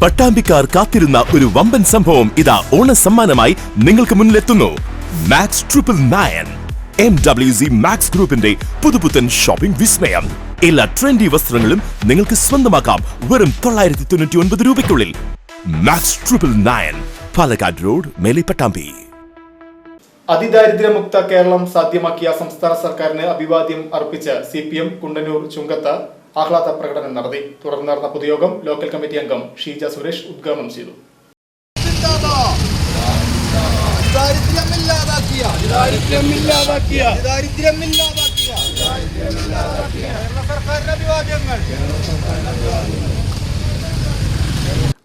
പട്ടാമ്പിക്കാർ കാത്തിരുന്ന ഒരു വമ്പൻ സംഭവം ഇതാ ഓണ സമ്മാനമായി നിങ്ങൾക്ക് മുന്നിലെത്തുന്നു. Max triple nine M W C Max ഗ്രൂപ്പിന്റെ പുതുപുത്തൻ ഷോപ്പിംഗ് വിസ്മയം. എല്ലാ ട്രെൻഡി വസ്ത്രങ്ങളും നിങ്ങൾക്ക് സ്വന്തമാക്കാം വെറും തൊള്ളായിരത്തി തൊണ്ണൂറ്റി ഒൻപത് രൂപയ്ക്കുള്ളിൽ. Max triple nine Palakkad road Melipattambi Pattambi. അതിദാരിദ്ര്യമുക്ത Keralam സാധ്യമാക്കിയ സംസ്ഥാന സർക്കാരിന് അഭിവാദ്യം അർപ്പിച്ച് സി പി എം കുണ്ടന്നൂർ ചുങ്കത്ത്. ആഹ്ലാദ പ്രകടനം നടത്തി. തുടർന്ന് നടന്ന പൊതുയോഗം ലോക്കൽ കമ്മിറ്റി അംഗം ഷീജ സുരേഷ് ഉദ്ഘാടനം ചെയ്തു. ദാരിദ്ര്യമില്ലാതാക്കിയ. ദാരിദ്ര്യമില്ലാതാക്കിയ. ദാരിദ്ര്യമില്ലാതാക്കിയ.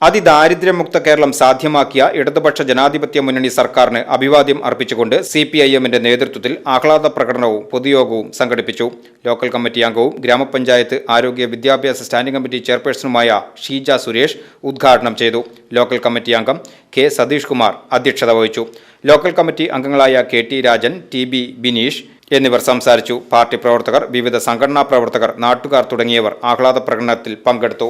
അതിദാരിദ്ര്യമുക്ത കേരളം സാധ്യമാക്കിയ ഇടതുപക്ഷ ജനാധിപത്യ മുന്നണി സർക്കാരിന് അഭിവാദ്യം അർപ്പിച്ചുകൊണ്ട് സി പി ഐ എമ്മിന്റെ നേതൃത്വത്തിൽ ആഹ്ലാദ പ്രകടനവും പൊതുയോഗവും സംഘടിപ്പിച്ചു. ലോക്കൽ കമ്മിറ്റി അംഗവും ഗ്രാമപഞ്ചായത്ത് ആരോഗ്യ വിദ്യാഭ്യാസ സ്റ്റാൻഡിംഗ് കമ്മിറ്റി ചെയർപേഴ്സണുമായ ഷീജ സുരേഷ് ഉദ്ഘാടനം ചെയ്തു. ലോക്കൽ കമ്മിറ്റി അംഗം കെ സതീഷ് കുമാർ അധ്യക്ഷത വഹിച്ചു. ലോക്കൽ കമ്മിറ്റി അംഗങ്ങളായ K T Rajan T B Bineesh എന്നിവർ സംസാരിച്ചു. പാർട്ടി പ്രവർത്തകർ വിവിധ സംഘടനാ പ്രവർത്തകർ നാട്ടുകാർ തുടങ്ങിയവർ ആഹ്ലാദ പ്രകടനത്തിൽ പങ്കെടുത്തു.